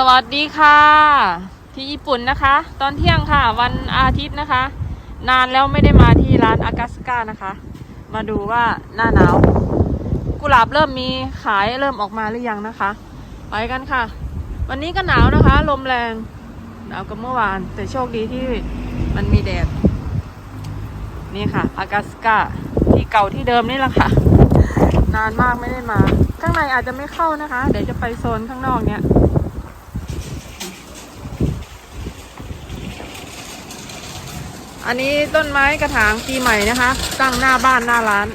สวัสดีค่ะ ที่ญี่ปุ่นนะคะ ตอนเที่ยงค่ะ วันอาทิตย์นะคะ นานแล้วไม่ได้มาที่ร้านอากาสกานะคะ มาดูว่าหน้าหนาว กุหลาบเริ่มมีขายเริ่มออกมาหรือยังนะคะ ไปกันค่ะ วันนี้ก็หนาวนะคะ ลมแรงหนาวกว่าเมื่อวาน แต่โชคดีที่มันมีแดดนี่ค่ะอากาสกาที่เก่าที่เดิมนี่แหละค่ะ นานมากไม่ได้มา ข้างในอาจจะไม่เข้านะคะ เดี๋ยวจะไปโซนข้างนอกเนี่ย อันนี้ต้นไม้กระถางปีใหม่นะคะ ตั้งหน้าบ้านหน้าร้าน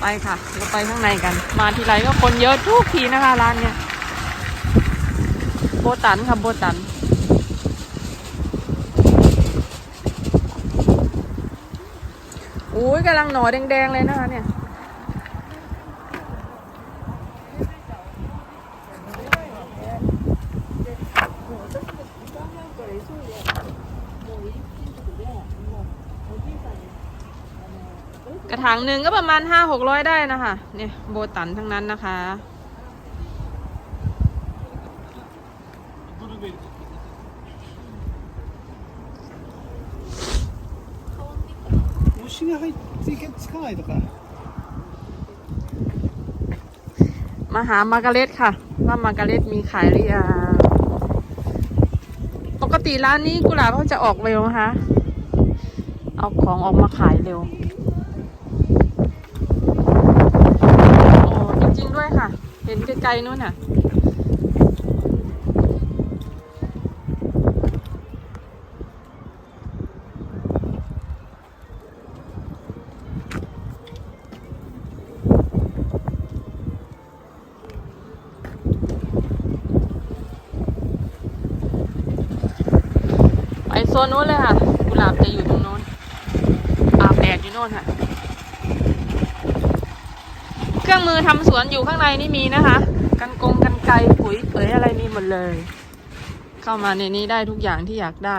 ไปค่ะ เราไปข้างในกัน มาทีไรก็คนเยอะทุกทีนะคะร้านเนี่ย โบตันค่ะโบตันอุ้ยกำลังหน่อแดงๆเลยนะคะเนี่ย กระถางหนึ่งก็ประมาณห้าหกร้อยได้นะคะ เนี่ยโบตันทั้งนั้นนะคะ 虫が入ってつかないとか มาหามาร์การเร็ตค่ะ ว่ามาร์การเร็ตมีขายหรือยังปก ง ติร้านนี้กุหลาบเขาจะออกเร็วนะคะเอาของออกมาขายเร็ว โอ้จริงๆด้วยค่ะ เห็นไกลๆนู่นน่ะ ไปโซนนู้นเลยค่ะ กุหลาบจะอยู่ตรงโน้นอาบแดดอยู่โน่นค่ะ เครื่องมือทำสวนอยู่ข้างในนี่มีนะคะ กันกงกันไกปุ๋ยเป๋ยอะไรมีหมดเลย เข้ามาในนี้ได้ทุกอย่างที่อยากได้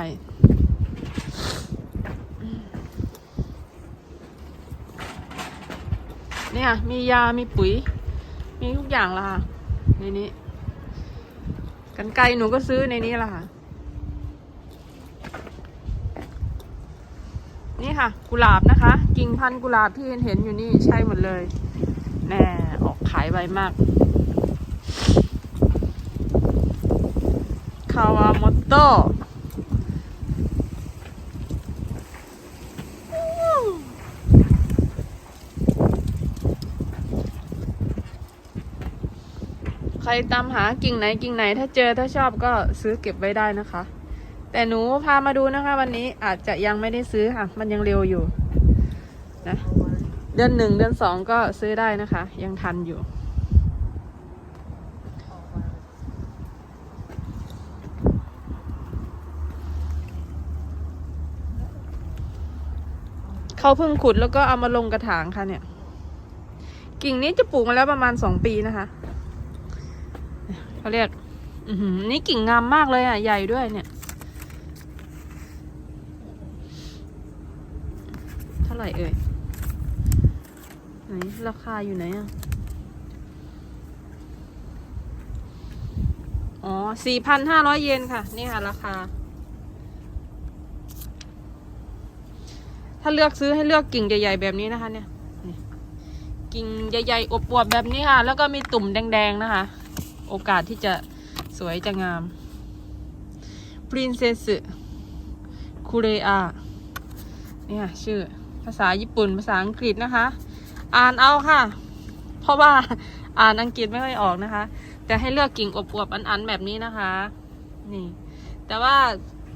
เนี่ยมียา มีปุ๋ย มีทุกอย่างละค่ะในนี้ กันไกรหนูก็ซื้อในนี้ละค่ะ นี่ค่ะ กุหลาบนะคะ กิ่งพันธุ์กุหลาบที่เห็นเห็นอยู่นี่ใช่หมดเลย แน่ออกขายไวมากคาวาโมโตใครตามหากิ่งไหนกิ่งไหน ถ้าเจอถ้าชอบก็ซื้อเก็บไว้ได้นะคะ แต่หนูพามาดูนะคะ วันนี้อาจจะยังไม่ได้ซื้อค่ะ มันยังเร็วอยู่นะเดือนหนึ่งเดือนสองก็ซื้อได้นะคะ ยังทันอยู่เขาเพิ่งขุดแล้วก็เอามาลงกระถางค่ะเนี่ย กิ่งนี้จะปลูกมาแล้วประมาณสองปีนะคะเขาเรียกอือหือนี่กิ่งงามมากเลยอะใหญ่ด้วยเนี่ย เท่า ไหร่เอ่ย ไหน ราคาอยู่ไหนอะ อ๋อสี่พันห้าร้อยเยนค่ะ นี่ค่ะราคา ถ้าเลือกซื้อให้เลือกกิ่งใหญ่ๆแบบนี้นะคะ เนี่ย กิ่งใหญ่ๆอบอวบแบบนี้ค่ะ แล้วก็มีตุ่มแดงๆนะคะ โอกาสที่จะสวยจะงาม Princess คูเรอาเนี่ยชื่อาษาญี่ปุ่น ภาษาอังกฤษนะคะ อ่านเอาค่ะ เพราะว่าอ่านอังกฤษไม่ค่อยออกนะคะ แต่ให้เลือกกิ่งอบอวบๆอันๆแบบนี้นะคะ นี่ แต่ว่า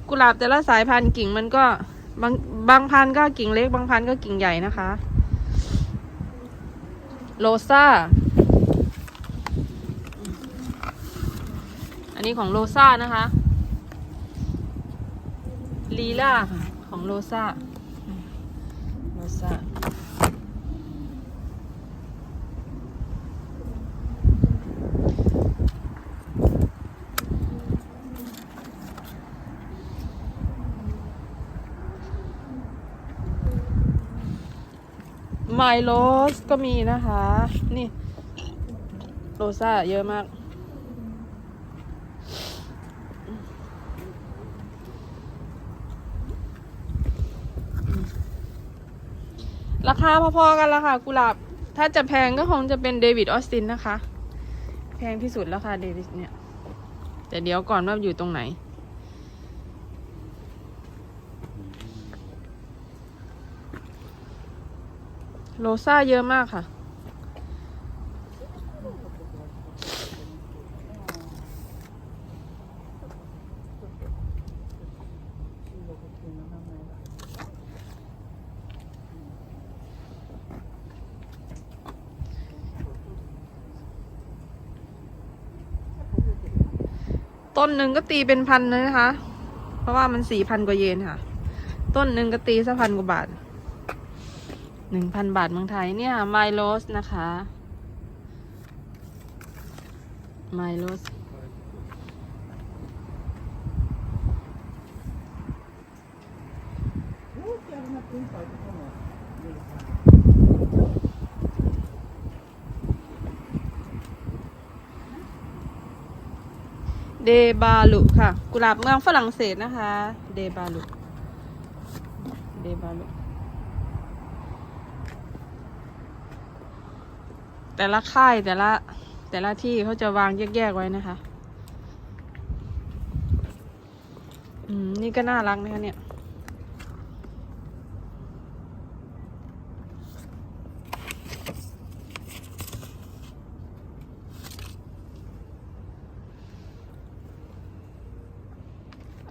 กุหลาบแต่ละสายพันธุ์กิ่งมันก็บางบางพันธุ์ก็กิ่งเล็ก บางพันธุ์ก็กิ่งใหญ่นะคะโรซาอันนี้ของโรซานะคะ ลีล่าของโรซา ซาไมโลสก็มีนะคะ นี่ โรซาเยอะมาก ราคาพอๆกันละค่ะ กุหลาบ ถ้าจะแพงก็คงจะเป็นเดวิดออสตินนะคะ แพงที่สุดแล้วค่ะเดวิดเนี่ย แต่เดี๋ยวก่อนว่าอยู่ตรงไหน โรซ่าเยอะมากค่ะ ต้นหนึ่งก็ตีเป็นพันเลยนะคะ เพราะว่ามันสี่พันกว่าเยนค่ะ ต้นหนึ่งก็ตีสักพันกว่าบาทหนึ่งพันบาทเมืองไทยเนี่ยไมโลสนะคะไมโลส เดบาลุค่ะ กุหลาบเมืองฝรั่งเศสนะคะ เดบาลุเดบาลุแต่ละค่ายแต่ละแต่ละที่เขาจะวางแยกๆไว้นะคะ อืม นี่ก็น่ารักนะคะเนี่ย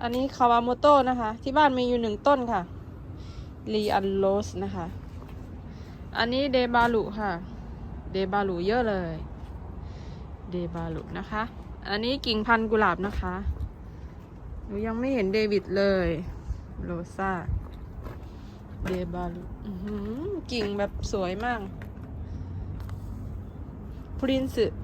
อันนี้คาวาโมโต้นะคะ ที่บ้านมีอยู่หนึ่งต้นค่ะลีอันโลสนะคะ อันนี้เดบาลุค่ะ เดบาลุเยอะเลย เดบาลุนะคะ อันนี้กิ่งพันธุ์กุหลาบนะคะ หนูยังไม่เห็นเดวิดเลย โรซาเดบาลุกิ่งแบบสวยมาก พรินซ์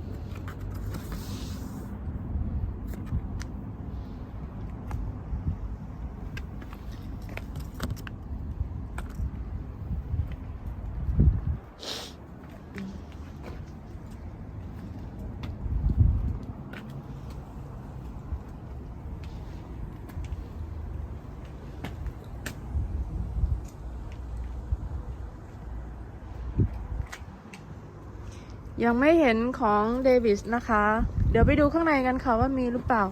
ยังไม่เห็นของเดวิสนะคะ เดี๋ยวไปดูข้างในกันค่ะว่ามีหรือเปล่า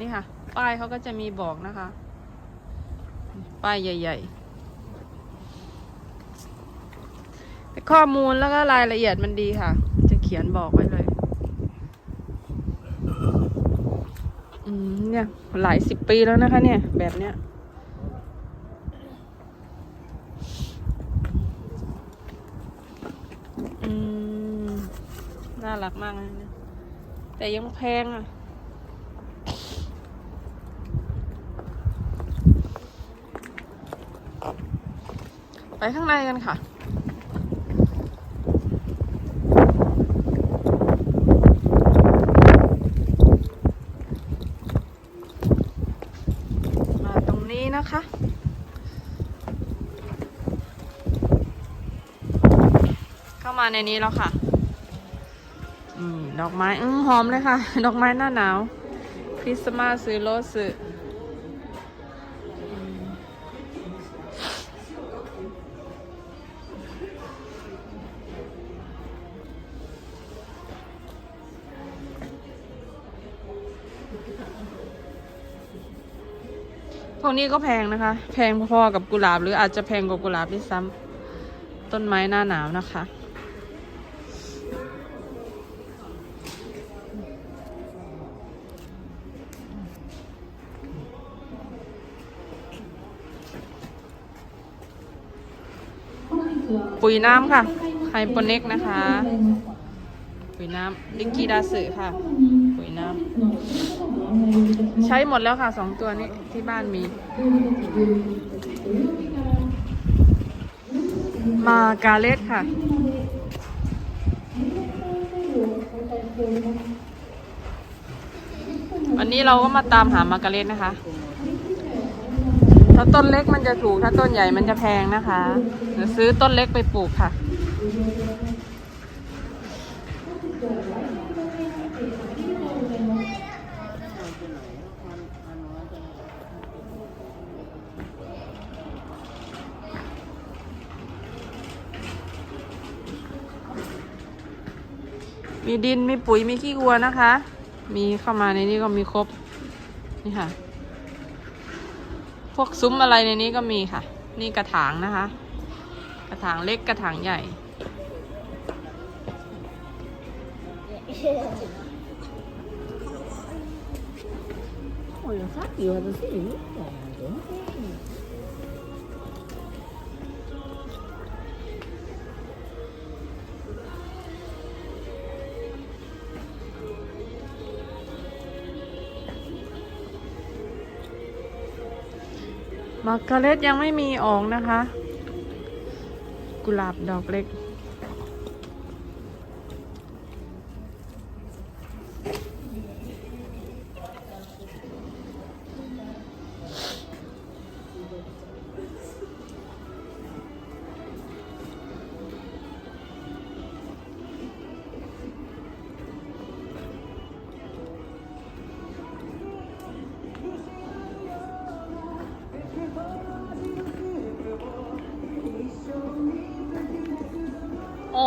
นี่ค่ะ ป้ายเขาก็จะมีบอกนะคะ ป้ายใหญ่ๆ ข้อมูลแล้วก็รายละเอียดมันดีค่ะ จะเขียนบอกไว้เลย อืมเนี่ย หลายสิบปีแล้วนะคะเนี่ย แบบเนี้ยอืม น่ารักมากเลยนะแต่ยังแพงอะ ไปข้างในกันค่ะมาตรงนี้นะคะเข้ามาในนี้แล้วค่ะ ดอกไม้อืมหอมเลยค่ะ ดอกไม้หน้าหนาวคริสต์มาสซื้อโรสซื้ออืมพวกนี้ก็แพงนะคะ แพงพอๆกับกุหลาบ หรืออาจจะแพงกว่ากุหลาบด้วยซ้ำต้นไม้หน้าหนาวนะคะ ปุ๋ยน้ำค่ะ ไฮโปเน็กนะคะ ปุ๋ยน้ำลิกกีดาสึค่ะ ปุ๋ยน้ำใช้หมดแล้วค่ะสองตัวนี้ที่บ้านมี มาการเล็ตค่ะวันนี้เราก็มาตามหามากาเล็ตนะคะ ถ้าต้นเล็กมันจะถูก ถ้าต้นใหญ่มันจะแพงนะคะหรือซื้อต้นเล็กไปปลูกค่ะ มีดิน มีปุ๋ย มีขี้วัวนะคะ มีเข้ามาในนี้ก็มีครบ นี่ค่ะ พวกซุ้มอะไรในนี้ก็มีค่ะ นี่กระถางนะคะ กระถางเล็กกระถางใหญ่ Oh, you're happy you had. มาร์กาเร็ตยังไม่มีออกนะคะ กุหลาบดอกเล็ก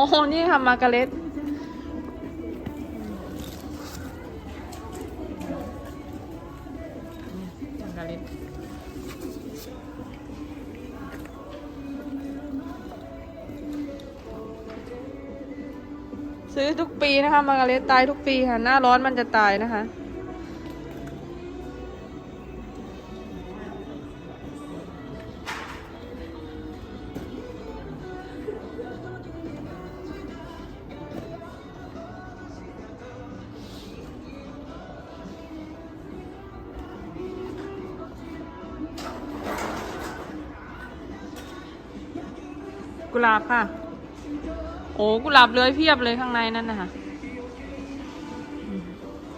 โอ้โห นี่ค่ะ มากาเร็ตมาร์กาเร็ตซื้อทุกปีนะคะ มาร์กาเร็ตตายทุกปีค่ะ หน้าร้อนมันจะตายนะคะ กุหลาบค่ะ โอ้กุหลาบเลื้อยเพียบเลยข้างในนั่นนะคะ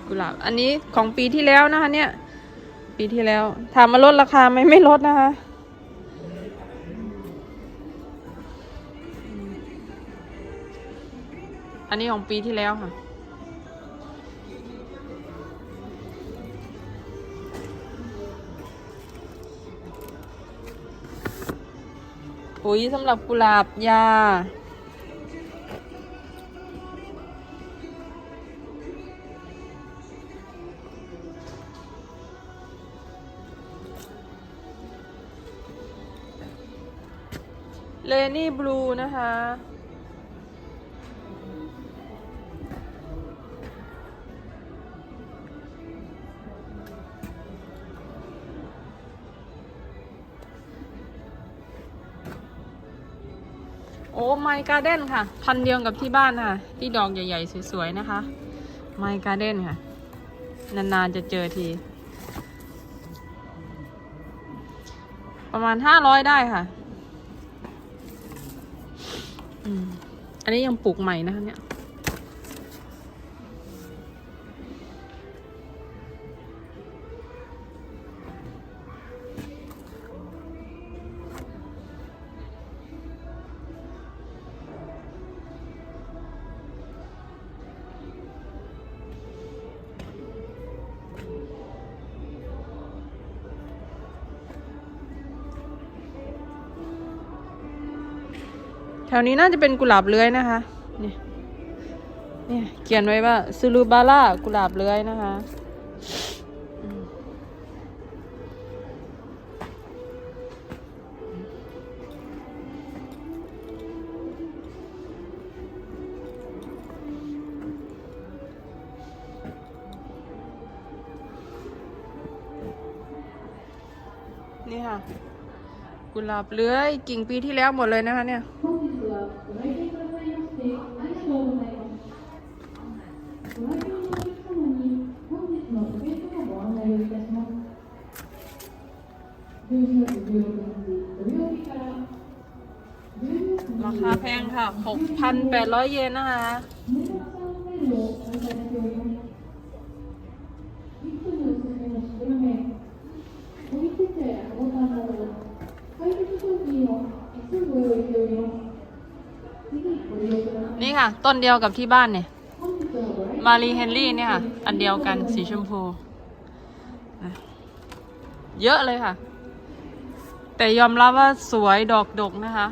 กุหลาบ อันนี้ของปีที่แล้วนะคะ เนี่ย ปีที่แล้ว ถามมาลดราคาไหมไม่ลดนะคะอันนี้ของปีที่แล้วค่ะ ปุ๋ยสำหรับกุหลาบยา เลนี่บลูนะคะ โอ้ไมการ์เด้นค่ะ พันเดียวกับที่บ้านค่ะ ที่ดอกใหญ่ๆ สวยๆ นะคะไมการ์เด้นค่ะ นานๆ จะเจอที ประมาณห้าร้อยได้ค่ะอันนี้ยังปลูกใหม่นะคะเนี่ย ถวนี้น่าจะเป็นกุหลาบเลื้อยนะคะ เนี่ยเนี่ยเขียนไว้ว่าซูลูบาร่ากุหลาบเลื้อยนะคะนี่ค่ะ กุหลาบเลื้อยกิ่งปีที่แล้วหมดเลยนะคะเนี่ย แพงค่ะ 6,800 เยนนะคะ นี่ค่ะ ต้นเดียวกับที่บ้านเนี่ย มารีเฮนรี่เนี่ยค่ะ อันเดียวกันสีชมพู เยอะเลยค่ะ แต่ยอมรับว่าสวยดอกดกนะคะ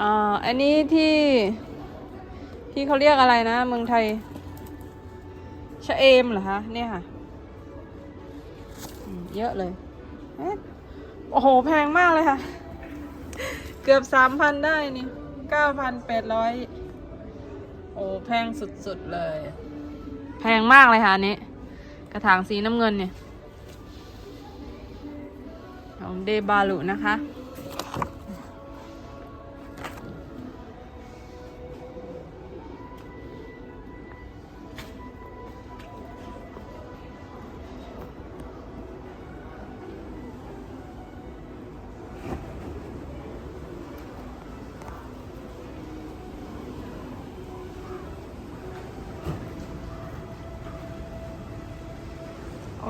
อ่าอันนี้ที่ที่เขาเรียกอะไรนะ เมืองไทยชะเอมเหรอคะเนี่ยค่ะเยอะเลยโอ้โห แพงมากเลยค่ะ เกือบสามพันได้นี่เก้าพันแปดร้อยโอ้แพงสุดๆเลย แพงมากเลยค่ะอันนี้ กระถางสีน้ำเงินเนี่ย ของเดบาลุนะคะ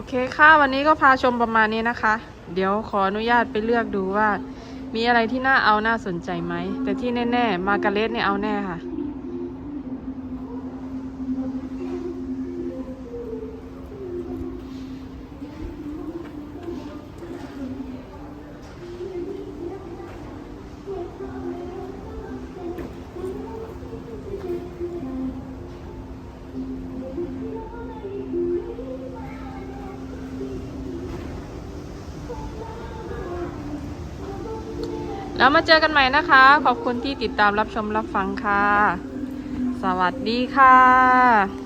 เคค่ะ วันนี้ก็พาชมประมาณนี้นะคะ เดี๋ยวขออนุญาตไปเลือกดูว่า มีอะไรที่น่าเอาน่าสนใจไหม แต่ที่แน่ ๆ มาการ์เล็ตเนี่ยเอาแน่ค่ะ แล้วมาเจอกันใหม่นะคะ ขอบคุณที่ติดตามรับชมรับฟังค่ะ สวัสดีค่ะ